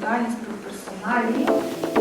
особистість, про індивідуальність,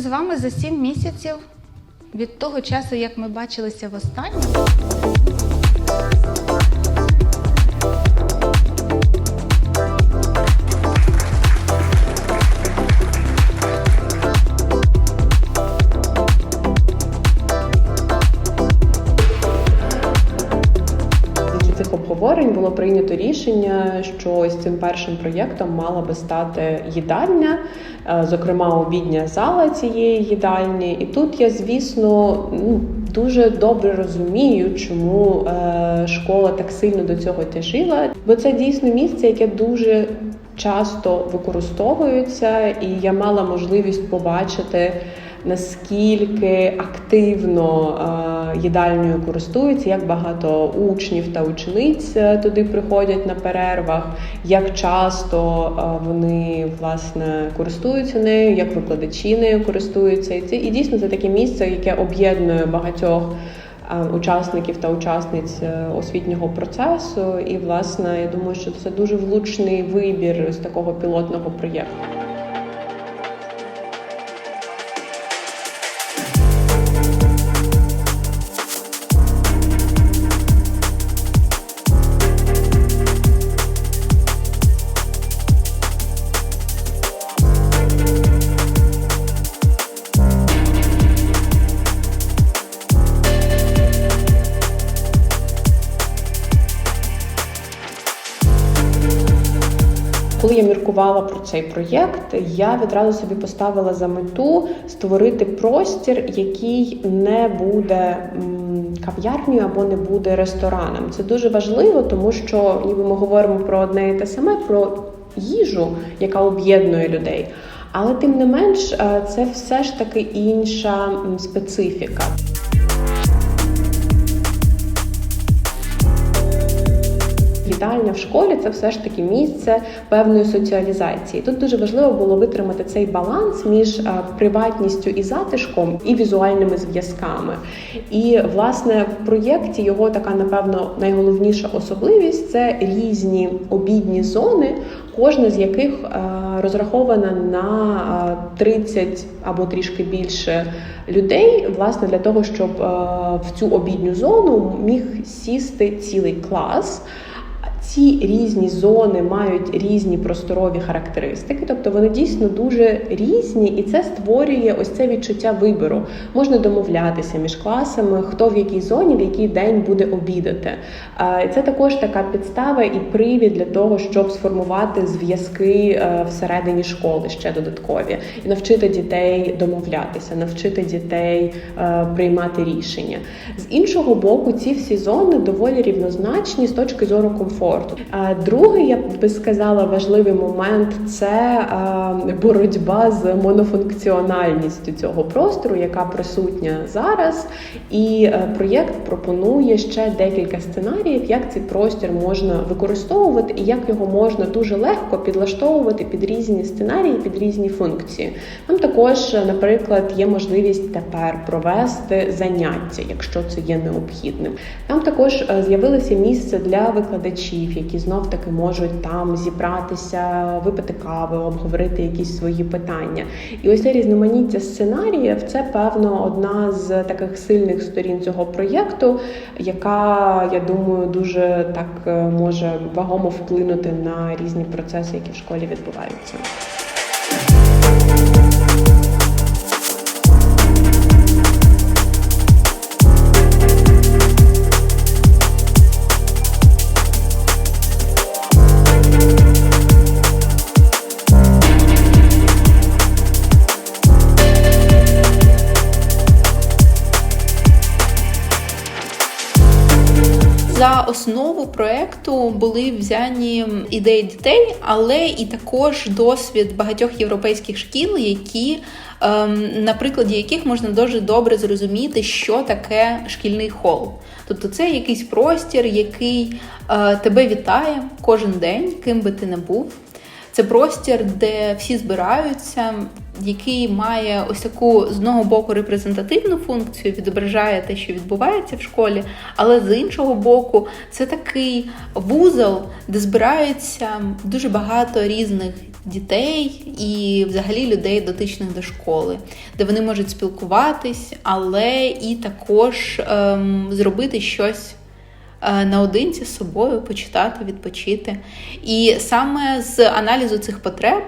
з вами за 7 місяців від того часу, як ми бачилися востаннє. Було прийнято рішення, що ось цим першим проєктом мала би стати їдальня, е, зокрема обідня зала цієї їдальні. І тут я, звісно, ну, дуже добре розумію, чому е, школа так сильно до цього тяжила, бо це дійсно місце, яке дуже часто використовується, і я мала можливість побачити. Наскільки активно е, їдальнею користуються, як багато учнів та учениць е, туди приходять на перервах, як часто е, вони власне користуються нею, як викладачі нею користуються, і це і дійсно це таке місце, яке об'єднує багатьох е, учасників та учасниць освітнього процесу. І власне я думаю, що це дуже влучний вибір з такого пілотного проєкту. Коли про цей проєкт, я відразу собі поставила за мету створити простір, який не буде кав'ярнею або не буде рестораном. Це дуже важливо, тому що ніби ми говоримо про одне і те саме, про їжу, яка об'єднує людей. Але тим не менш, е, це все ж таки інша специфіка. Їдальня в школі це все ж таки місце певної соціалізації. Тут дуже важливо було витримати цей баланс між е, приватністю і затишком і візуальними зв'язками. І власне в проєкті його така, напевно, найголовніша особливість це різні обідні зони, кожна з яких е, розрахована на е, 30 або трішки більше людей, власне, для того, щоб е, в цю обідню зону міг сісти цілий клас. Ці різні зони мають різні просторові характеристики, тобто вони дійсно дуже різні, і це створює ось це відчуття вибору. Можна домовлятися між класами, хто в якій зоні, в який день буде обідати. Це також така підстава і привід для того, щоб сформувати зв'язки е, всередині школи ще додаткові, і навчити дітей домовлятися, навчити дітей е, приймати рішення. З іншого боку, ці всі зони доволі рівнозначні з точки зору комфорту. А Другий, я би сказала, важливий момент це е, боротьба з монофункціональністю цього простору, яка присутня зараз. І е, проєкт пропонує ще декілька сценаріїв, як цей простір можна використовувати і як його можна дуже легко підлаштовувати під різні сценарії, під різні функції. Там також, наприклад, є можливість тепер провести заняття, якщо це є необхідним. Там також е, з'явилося місце для викладачів викладачів, які знов таки можуть там зібратися, випити кави, обговорити якісь свої питання. І ось це різноманіття сценаріїв це певно одна з таких сильних сторін цього проєкту, яка я думаю дуже так е, може вагомо вплинути на різні процеси, які в школі відбуваються. Основу проекту були взяні ідеї дітей, але і також досвід багатьох європейських шкіл, які ем, на прикладі яких можна дуже добре зрозуміти, що таке шкільний хол. Тобто це якийсь простір, який е, тебе вітає кожен день, ким би ти не був. Це простір, де всі збираються, який має ось таку з одного боку репрезентативну функцію, відображає те, що відбувається в школі, але з іншого боку, це такий вузол, де збираються дуже багато різних дітей і взагалі людей, дотичних до школи, де вони можуть спілкуватись, але і також ем, зробити щось наодинці з собою, почитати, відпочити. І саме з аналізу цих потреб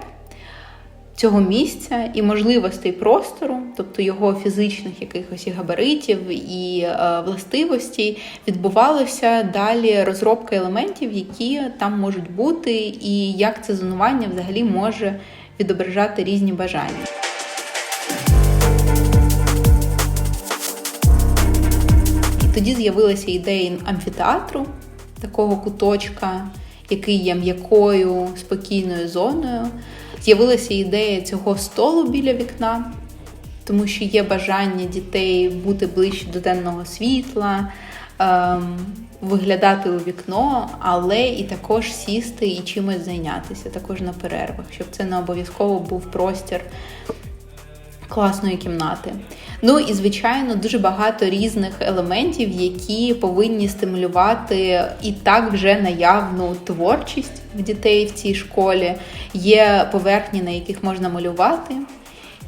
цього місця і можливостей простору, тобто його фізичних якихось і габаритів і е, властивостей, відбувалося далі розробка елементів, які там можуть бути, і як це зонування взагалі може відображати різні бажання. Тоді з'явилася ідея амфітеатру, такого куточка, який є м'якою спокійною зоною. З'явилася ідея цього столу біля вікна, тому що є бажання дітей бути ближче до денного світла, ем, виглядати у вікно, але і також сісти і чимось зайнятися, також на перервах, щоб це не обов'язково був простір класної кімнати. Ну і звичайно, дуже багато різних елементів, які повинні стимулювати і так вже наявну творчість в дітей в цій школі. Є поверхні, на яких можна малювати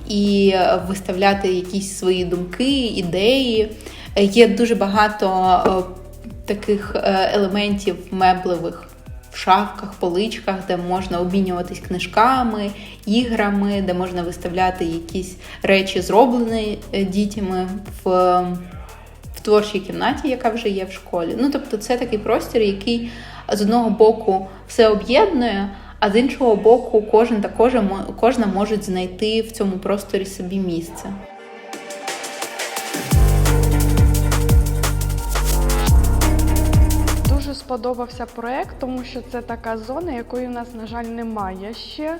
і виставляти якісь свої думки, ідеї. Є дуже багато е, таких е, елементів меблевих в шафках, поличках, де можна обмінюватись книжками, іграми, де можна виставляти якісь речі, зроблені е, дітями в, в творчій кімнаті, яка вже є в школі. Ну, тобто, це такий простір, який з одного боку все об'єднує, а з іншого боку, кожен та кожна, мо- кожна можуть знайти в цьому просторі собі місце. Сподобався проект, тому що це така зона, якої в нас, на жаль, немає ще.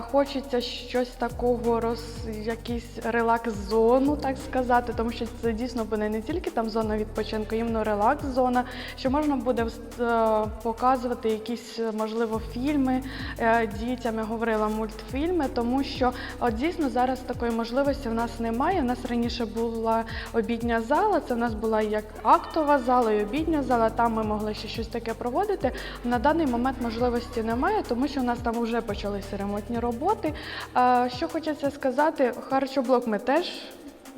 Хочеться щось такого, роз, якийсь релакс-зону, так сказати, тому що це дійсно буде не тільки там зона відпочинку, іменно релакс-зона, що можна буде е, показувати якісь, можливо, фільми е, дітям. Я говорила мультфільми, тому що от дійсно зараз такої можливості в нас немає. У нас раніше була обідня зала, це в нас була як актова зала і обідня зала. Там ми могли ще щось таке проводити. На даний момент можливості немає, тому що у нас там вже почалися ремонтні роботи. Е, Що хочеться сказати, харчоблок ми теж.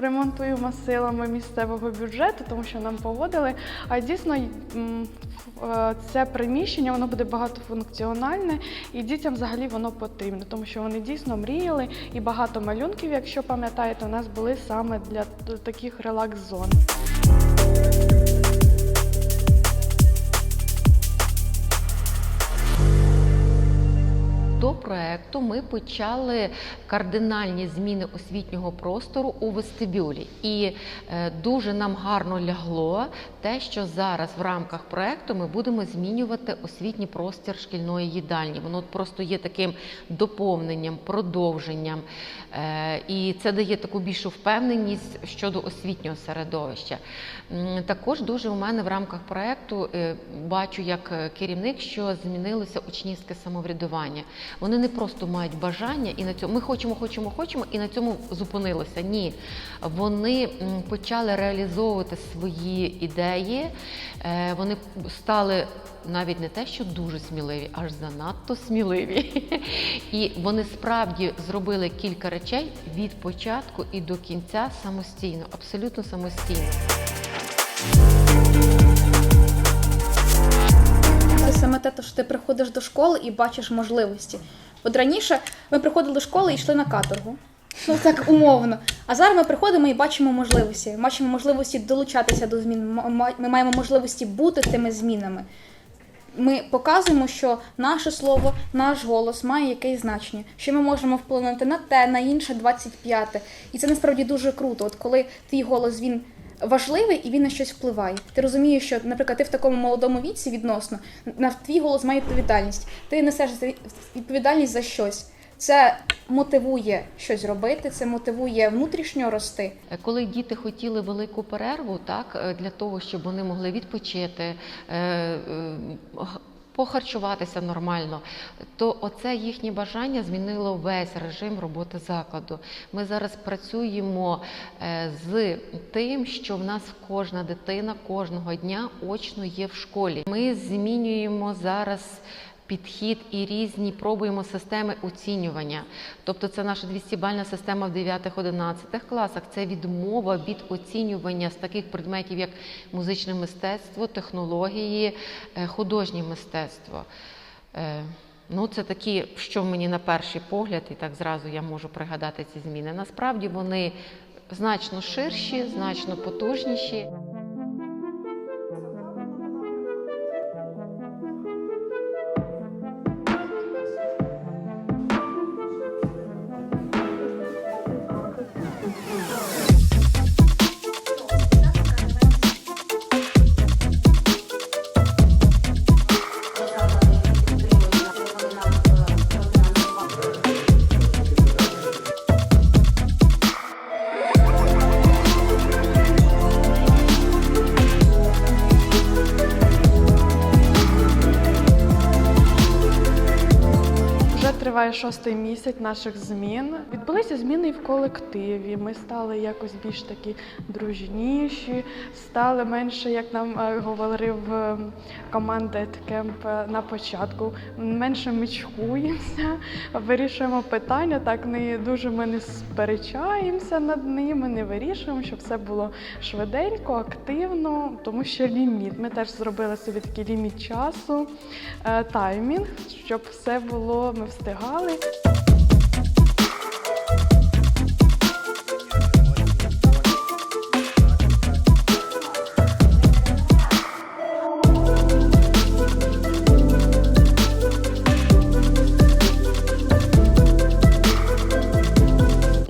Ремонтуємо силами місцевого бюджету, тому що нам погодили. А дійсно е, це приміщення воно буде багатофункціональне, і дітям взагалі воно потрібно, тому що вони дійсно мріяли, і багато малюнків, якщо пам'ятаєте, у нас були саме для таких релакс-зон. Проекту ми почали кардинальні зміни освітнього простору у вестибюлі, і е, дуже нам гарно лягло те, що зараз в рамках проекту ми будемо змінювати освітній простір шкільної їдальні. Воно просто є таким доповненням, продовженням, е, і це дає таку більшу впевненість щодо освітнього середовища. Також дуже у мене в рамках проекту е, бачу як керівник, що змінилося учнівське самоврядування. Вони не просто мають бажання і на цьому ми хочемо, хочемо, хочемо, і на цьому зупинилося. Ні, вони почали реалізовувати свої ідеї. Е, Вони стали навіть не те, що дуже сміливі, аж занадто сміливі. І вони справді зробили кілька речей від початку і до кінця самостійно, абсолютно самостійно. Те, що ти приходиш до школи і бачиш можливості. От раніше ми приходили до школи і йшли на каторгу. Ну так умовно. А зараз ми приходимо і бачимо можливості. Бачимо можливості долучатися до змін. Ми маємо можливості бути тими змінами. Ми показуємо, що наше слово, наш голос має якесь значення, що ми можемо вплинути на те, на інше, 25-те. І це насправді дуже круто. От коли твій голос він важливий і він на щось впливає. Ти розумієш, що, наприклад, ти в такому молодому віці відносно на твій голос має відповідальність. Ти несеш відповідальність за щось. Це мотивує щось робити, це мотивує внутрішньо рости. Е, Коли діти хотіли велику перерву, так е, для того, щоб вони могли відпочити, е, похарчуватися нормально, то оце їхнє бажання змінило весь режим роботи закладу. Ми зараз працюємо е, з тим, що в нас кожна дитина кожного дня очно є в школі. Ми змінюємо зараз підхід і різні пробуємо системи оцінювання. Тобто це наша 200-бальна система в 9-11 класах. Це відмова від оцінювання з таких предметів, як музичне мистецтво, технології, е, художнє мистецтво. Е, Ну, це такі, що мені на перший погляд, і так зразу я можу пригадати ці зміни. Насправді вони значно ширші, значно потужніші. Шостий місяць наших змін. Відбулися зміни в колективі. Ми стали якось більш такі дружніші, стали менше, як нам е, говорив е, команда Еткемп е, на початку. Менше мечкуємося, вирішуємо питання. Так не дуже ми не сперечаємося над ними, не вирішуємо, щоб все було швиденько, активно, тому що ліміт. Ми теж зробили собі такий ліміт часу, таймінг, щоб все було, ми встигали. І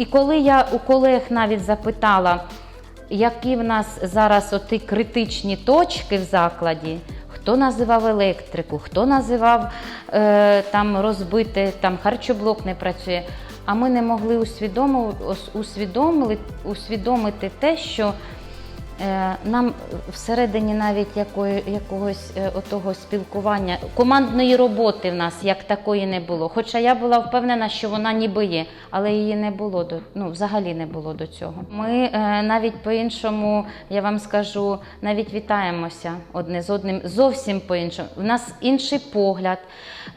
коли я у колег навіть запитала, які в нас зараз оті критичні точки в закладі, хто називав електрику, хто називав е, там розбите, там харчоблок не працює. А ми не могли усвідомити, усвідомити, те, що Нам всередині навіть якої, якогось е, отого спілкування, командної роботи в нас як такої не було. Хоча я була впевнена, що вона ніби є, але її не було до ну, взагалі не було до цього. Ми е, навіть по-іншому, я вам скажу, навіть вітаємося одне з одним зовсім по-іншому. В нас інший погляд,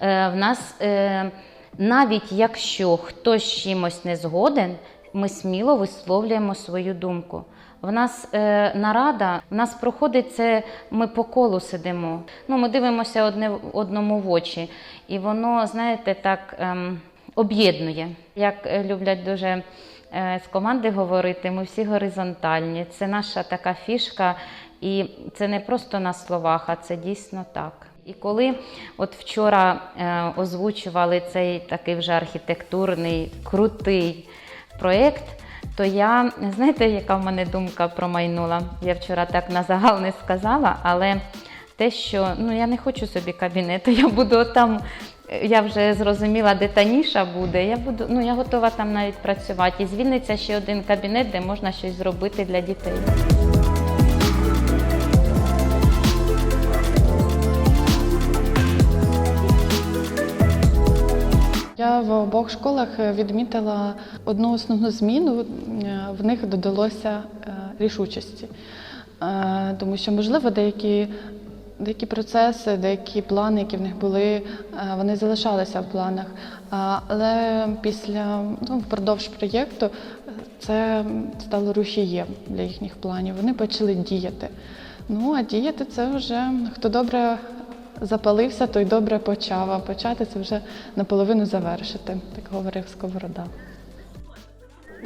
е, в нас е, навіть якщо хтось чимось не згоден, ми сміло висловлюємо свою думку. В нас е, нарада, в нас проходить це, ми по колу сидимо. Ну, ми дивимося одне одному в очі, і воно, знаєте, так ем, об'єднує. Як е, люблять дуже е, з команди говорити, ми всі горизонтальні. Це наша така фішка, і це не просто на словах, а це дійсно так. І коли от вчора е, озвучували цей такий вже архітектурний, крутий проєкт, то я, знаєте, яка в мене думка промайнула? Я вчора так на загал не сказала, але те, що ну, я не хочу собі кабінету, я буду там, я вже зрозуміла, де та ніша буде. Я буду, ну я готова там навіть працювати. І звільниться ще один кабінет, де можна щось зробити для дітей. Я в обох школах відмітила одну основну зміну. Е, В них додалося е, рішучості, Е, тому що, можливо, деякі. Деякі процеси, деякі плани, які в них були, е, вони залишалися в планах. Але після ну, впродовж проєкту е, це стало рушієм для їхніх планів. Вони почали діяти. Ну а діяти це вже хто добре запалився, той добре почав. А почати це вже наполовину завершити, так говорив Сковорода.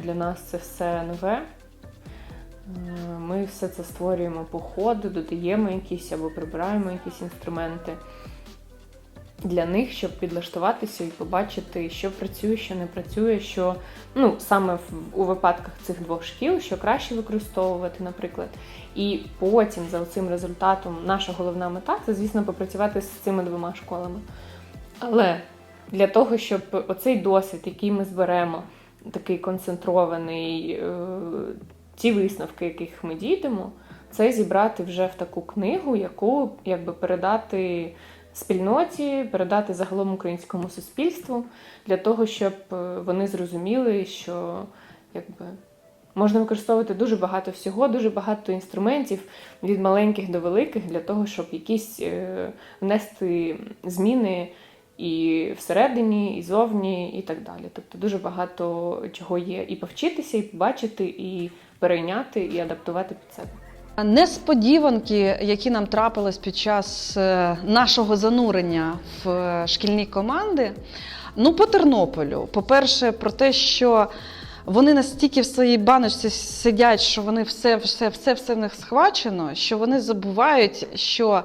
Для нас це все нове. Е, Ми все це створюємо по ходу, додаємо якісь або прибираємо якісь інструменти для них, щоб підлаштуватися і побачити, що працює, що не працює, що ну саме в, у випадках цих двох шкіл, що краще використовувати, наприклад. І потім за цим результатом наша головна мета це, звісно, попрацювати з цими двома школами. Але для того, щоб оцей досвід, який ми зберемо, такий концентрований, е, ті висновки, яких ми дійдемо, це зібрати вже в таку книгу, яку якби передати спільноті, передати загалом українському суспільству, для того, щоб е, вони зрозуміли, що якби. Можна використовувати дуже багато всього, дуже багато інструментів від маленьких до великих для того, щоб якісь е, внести зміни і всередині, і зовні, і так далі. Тобто дуже багато чого є і повчитися, і побачити, і перейняти, і адаптувати під себе. Несподіванки, які нам трапились під час е, нашого занурення в е, шкільні команди. Ну, по Тернополю. По-перше, про те, що вони настільки в своїй баночці сидять, що вони все, все, все, все в них схвачено, що вони забувають, що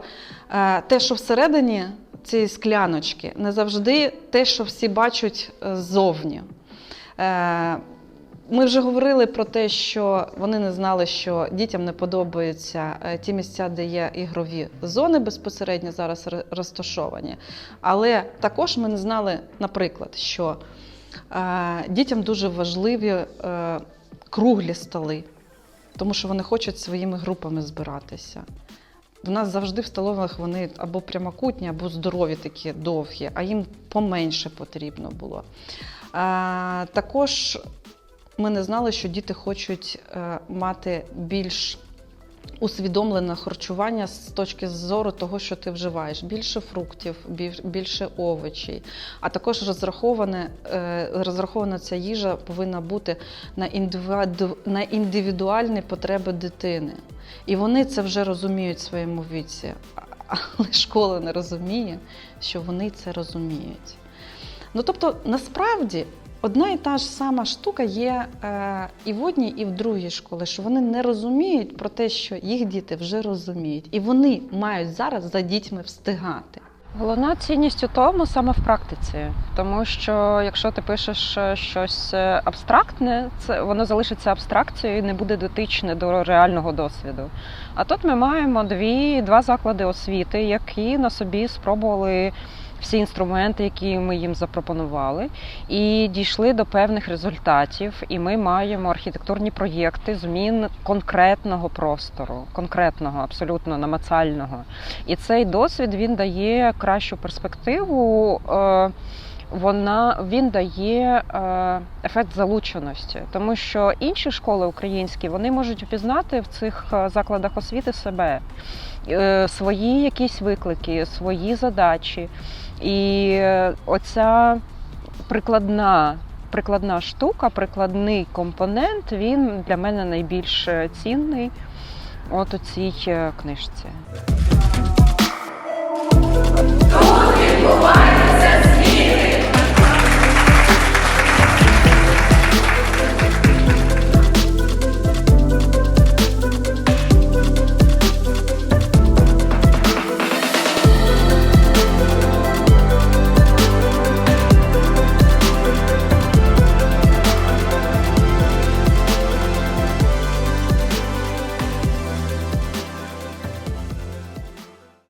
е, те, що всередині цієї скляночки, не завжди те, що всі бачать ззовні. Ми вже говорили про те, що вони не знали, що дітям не подобаються е, ті місця, де є ігрові зони безпосередньо зараз розташовані. Але також ми не знали, наприклад, що е, дітям дуже важливі е, круглі столи, тому що вони хочуть своїми групами збиратися. У нас завжди в столових вони або прямокутні, або здорові такі довгі, а їм поменше потрібно було. Також ми не знали, що діти хочуть е, мати більш усвідомлене харчування з точки зору того, що ти вживаєш. Більше фруктів, більше овочей. А також розраховане, е, розрахована ця їжа повинна бути на індивідуальні потреби дитини. І вони це вже розуміють в своєму віці. Але школа не розуміє, що вони це розуміють. Ну тобто, насправді. Одна і та ж сама штука є е, і в одній, і в другій школі, що вони не розуміють про те, що їх діти вже розуміють, і вони мають зараз за дітьми встигати. Головна цінність у тому саме в практиці, тому що якщо ти пишеш е, щось е, абстрактне, це воно залишиться абстракцією і не буде дотичне до реального досвіду. А тут ми маємо дві два заклади освіти, які на собі спробували всі інструменти, які ми їм запропонували, і дійшли до певних результатів. І ми маємо архітектурні проєкти змін конкретного простору, конкретного, абсолютно намацального. І цей досвід він дає кращу перспективу. е, Вона він дає е, ефект залученості, тому що інші школи українські вони можуть впізнати в цих е, закладах освіти себе, е, свої якісь виклики, свої задачі. І е, оця прикладна, прикладна штука, прикладний компонент, він для мене найбільш е, цінний от у цій е, книжці. Тут відбувається